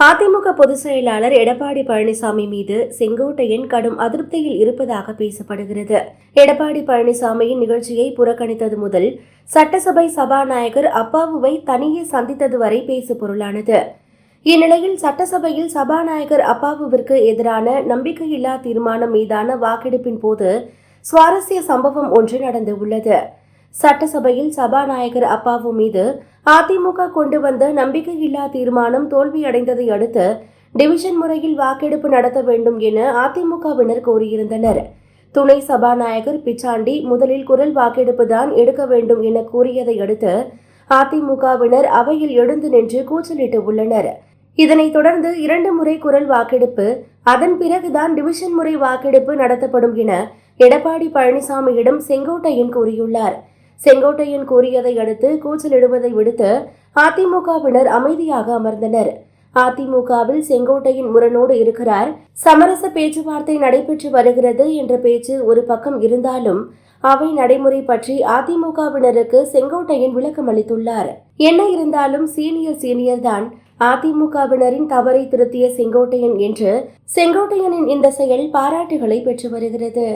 அதிமுக பொதுச் செயலாளர் எடப்பாடி பழனிசாமி மீது செங்கோட்டையன் கடும் அதிருப்தியில் இருப்பதாக பேசப்படுகிறது. எடப்பாடி பழனிசாமியின் நிகழ்ச்சியை புறக்கணித்தது முதல் சட்டசபை சபாநாயகர் அப்பாவுவை தனியே சந்தித்தது வரை பேசு பொருளானது. இந்நிலையில் சட்டசபையில் சபாநாயகர் அப்பாவுவிற்கு எதிரான நம்பிக்கையில்லா தீர்மானம் மீதான வாக்கெடுப்பின் போது சுவாரஸ்ய சம்பவம் ஒன்று நடந்துள்ளது சட்டசபையில் சபாநாயகர் அப்பாவு மீது அதிமுக கொண்டு வந்த நம்பிக்கையில்லா தீர்மானம் தோல்வியடைந்ததை அடுத்து டிவிஷன் முறையில் வாக்கெடுப்பு நடத்த வேண்டும் என அதிமுகவினர் கோரியிருந்தனர். துணை சபாநாயகர் பிச்சாண்டி முதலில் குரல் வாக்கெடுப்பு தான் எடுக்க வேண்டும் என கூறியதை அடுத்து அதிமுகவினர் அவையில் எழுந்து நின்று கூச்சலிட்டு உள்ளனர். இதனைத் தொடர்ந்து இரண்டு முறை குரல் வாக்கெடுப்பு அதன் பிறகுதான் டிவிஷன் முறை வாக்கெடுப்பு நடத்தப்படும் என எடப்பாடி பழனிசாமியிடம் செங்கோட்டையன் கூறியுள்ளார். செங்கோட்டையன் கூறியதை அடுத்து கூச்சலிடுவதை விடுத்து அதிமுகவினர் அமைதியாக அமர்ந்தனர். அதிமுகவில் செங்கோட்டையின் முரணோடு இருக்கிறார். சமரச பேச்சுவார்த்தை நடைபெற்று வருகிறது என்ற பேச்சு ஒரு பக்கம் இருந்தாலும் அவை நடைமுறை பற்றி அதிமுகவினருக்கு செங்கோட்டையன் விளக்கம் அளித்துள்ளார். என்ன இருந்தாலும் சீனியர் சீனியர் தான் அதிமுகவினரின் தவறை திருத்திய செங்கோட்டையன் என்று செங்கோட்டையனின் இந்த செயல் பாராட்டுகளை பெற்று வருகிறது.